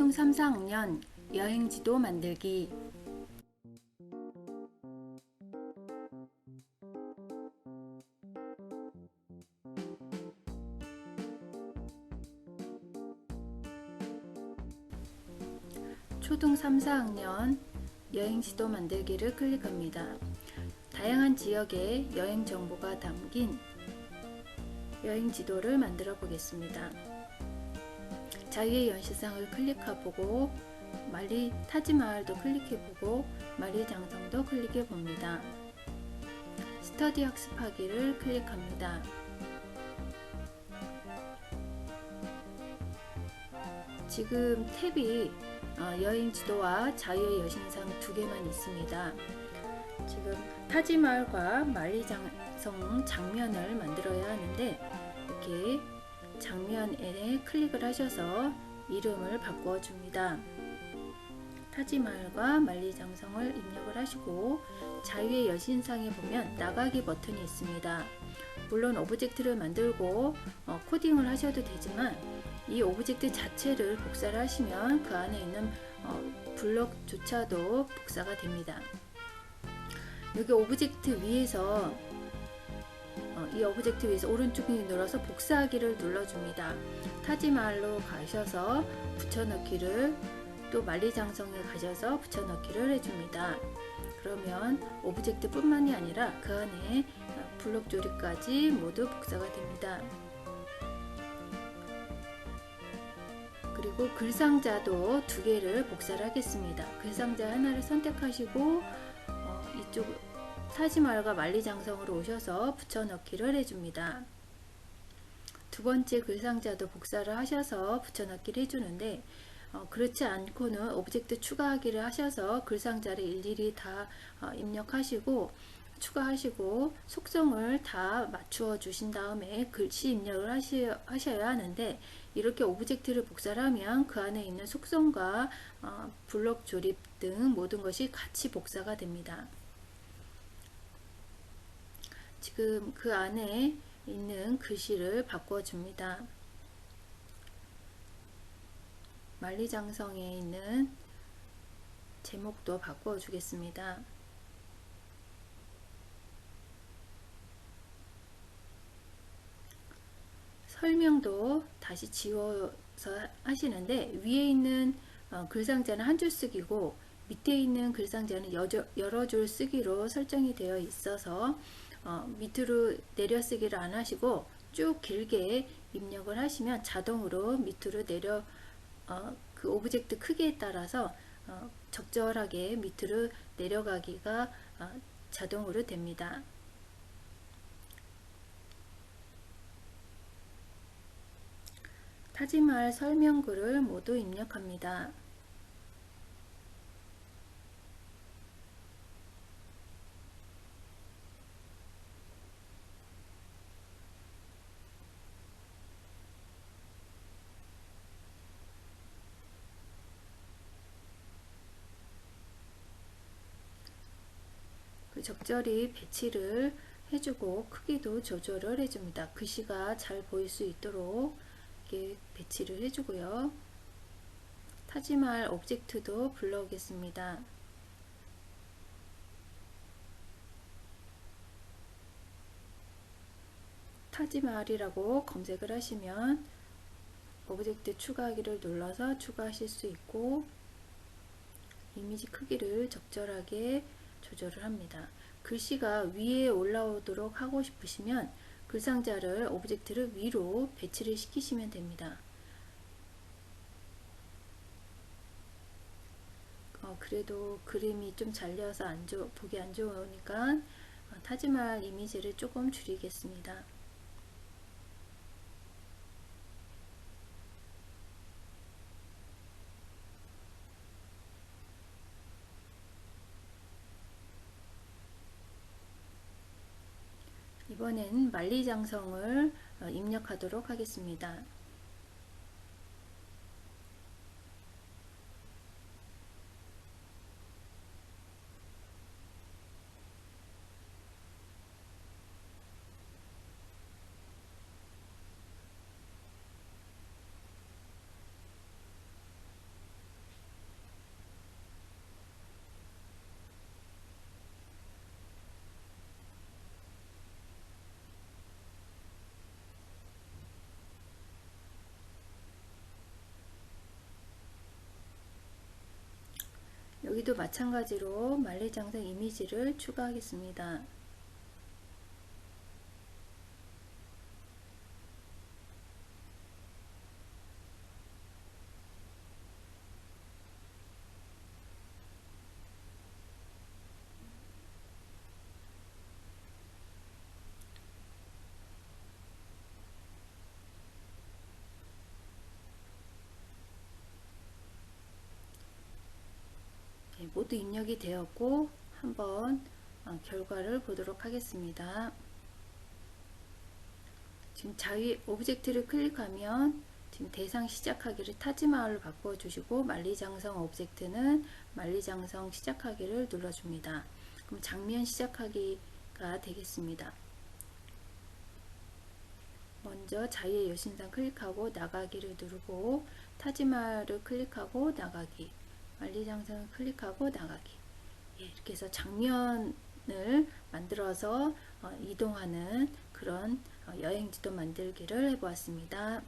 초등 3, 4학년 여행지도 만들기 초등 3, 4학년 여행지도 만들기를 클릭합니다. 다양한 지역의 여행 정보가 담긴 여행 지도를 만들어 보겠습니다. 자유의 연시상을 클릭해보고 말리 타지마을도 클릭해보고 말리 장성도 클릭해봅니다. 스터디 학습하기를 클릭합니다. 지금 탭이 어, 여행 지도와 자유의 여신상 두 개만 있습니다. 지금 타지마을과 만리장성 장면을 만들어야 하는데 이렇게 장면에 클릭을 하셔서 이름을 바꿔 줍니다. 타지마을과 만리장성을 입력을 하시고 자유의 여신상에 보면 나가기 버튼이 있습니다. 물론 오브젝트를 만들고 어, 코딩을 하셔도 되지만 이 오브젝트 자체를 복사를 하시면 그 안에 있는 어, 블럭조차도 복사가 됩니다. 여기 오브젝트 위에서 어, 이 오브젝트 위에서 오른쪽 이 눌러서 복사하기를 눌러줍니다. 타지마을로 가셔서 붙여넣기를 또 만리장성에 가셔서 붙여넣기를 해줍니다. 그러면 오브젝트 뿐만이 아니라 그 안에 블록 조립까지 모두 복사가 됩니다. 그리고 글상자도 두 개를 복사를 하겠습니다. 글상자 하나를 선택하시고 어, 이쪽 타지마을과 만리장성으로 오셔서 붙여넣기를 해줍니다. 두 번째 글상자도 복사를 하셔서 붙여넣기를 해주는데 어, 그렇지 않고는 오브젝트 추가하기를 하셔서 글상자를 일일이 다 어, 입력하시고 추가하시고 속성을 다 맞추어 주신 다음에 글씨 입력을 하시, 하셔야 하는데 이렇게 오브젝트를 복사를 하면 그 안에 있는 속성과 어, 블록 조립 등 모든 것이 같이 복사가 됩니다. 지금 그 안에 있는 글씨를 바꿔줍니다. 만리장성에 있는 제목도 바꿔 주겠습니다. 설명도 다시 지워서 하시는데 위에 있는 어, 글상자는 한 줄 쓰기고 밑에 있는 글상자는 여러 줄 쓰기로 설정이 되어 있어서 어, 밑으로 내려 쓰기를 안 하시고 쭉 길게 입력을 하시면 자동으로 밑으로 내려 어, 그 오브젝트 크기에 따라서 어, 적절하게 밑으로 내려가기가 어, 자동으로 됩니다. 타지말 설명글을 모두 입력합니다. 그 적절히 배치를 해주고 크기도 조절을 해줍니다. 글씨가 잘 보일 수 있도록 이렇게 배치를 해주고요. 타지말 오브젝트도 불러오겠습니다. 타지말이라고 검색을 하시면 오브젝트 추가하기를 눌러서 추가하실 수 있고 이미지 크기를 적절하게 조절을 합니다. 글씨가 위에 올라오도록 하고 싶으시면 글상자를 오브젝트를 위로 배치를 시키시면 됩니다. 어, 그래도 그림이 좀 잘려서 안 좋, 보기 안 좋으니까 어, 타지말 이미지를 조금 줄이겠습니다. 이번엔 만리장성을 어, 입력하도록 하겠습니다. 여기도 마찬가지로 만리장성 이미지를 추가하겠습니다. 모두 입력이 되었고 한번 어, 결과를 보도록 하겠습니다. 지금 자위 오브젝트를 클릭하면 지금 대상 시작하기를 타지마을로 바꿔 주시고 만리장성 오브젝트는 만리장성 시작하기를 눌러줍니다. 그럼 장면 시작하기가 되겠습니다. 먼저 자유의 여신상 클릭하고 나가기를 누르고 타지마을을 클릭하고 나가기 만리장성을 클릭하고 나가기 예, 이렇게 해서 장면을 만들어서 어, 이동하는 그런 어, 여행지도 만들기를 해보았습니다.